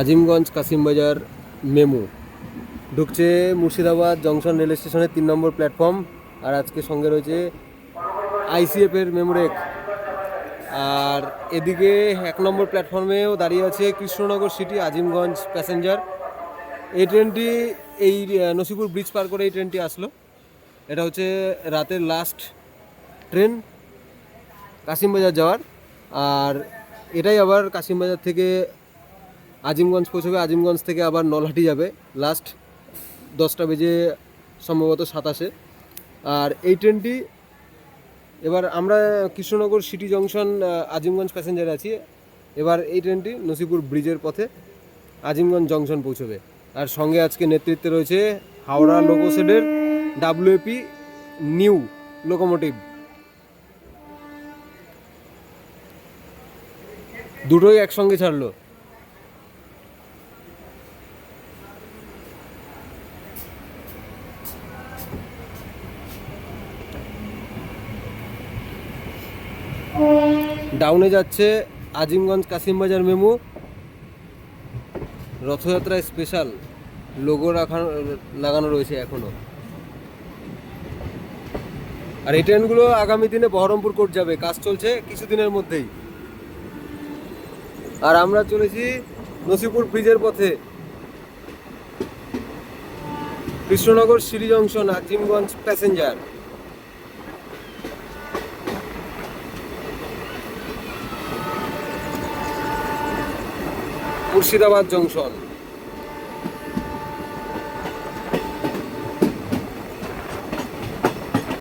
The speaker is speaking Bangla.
আজিমগঞ্জ কাসিমবাজার মেমু। ঢুকছে মুর্শিদাবাদ জংশন রেল স্টেশনের তিন নম্বর প্ল্যাটফর্ম, আর আজকে সঙ্গে রয়েছে আইসিএফের মেমুরেক আর এদিকে এক নম্বর প্ল্যাটফর্মেও দাঁড়িয়ে আছে কৃষ্ণনগর সিটি, আজিমগঞ্জ প্যাসেঞ্জার। এই ট্রেনটি, এই নসিপুর ব্রিজ পার করে এই ট্রেনটি আসলো। এটা হচ্ছে রাতের লাস্ট ট্রেন কাশিমবাজার যাওয়ার। আর এটাই আবার কাশিমবাজার থেকে আজিমগঞ্জ পৌঁছবে, আজিমগঞ্জ থেকে আবার নলহাটি যাবে। লাস্ট দশটা বেজে সম্ভবত সাতাশে। আর এই ট্রেনটি এবার আমরা Krishnanagar city junction Azimganj passenger আছি। এবার এই ট্রেনটি নসিপুর ব্রিজের পথে আজিমগঞ্জ জংশন পৌঁছবে। আর সঙ্গে আজকে নেতৃত্বে রয়েছে হাওড়া লোকোসেডের ডাব্লিউপি নিউ লোকোমোটিভ। দুটোই একসঙ্গে ছাড়লো। ডাউনে যাচ্ছে আজিমগঞ্জ কাসিমবাজার মেমু। রথযাত্রায় স্পেশাল লোগো রাখা লাগানো রয়েছে এখনও। আর এই ট্রেনগুলো আগামী দিনে বহরমপুর কোর্ট যাবে। কাজ চলছে কিছুদিনের মধ্যেই। আর আমরা চলেছি নসিপুর ব্রিজের পথে। Krishnanagar city junction Azimganj passenger Murshidabad junction.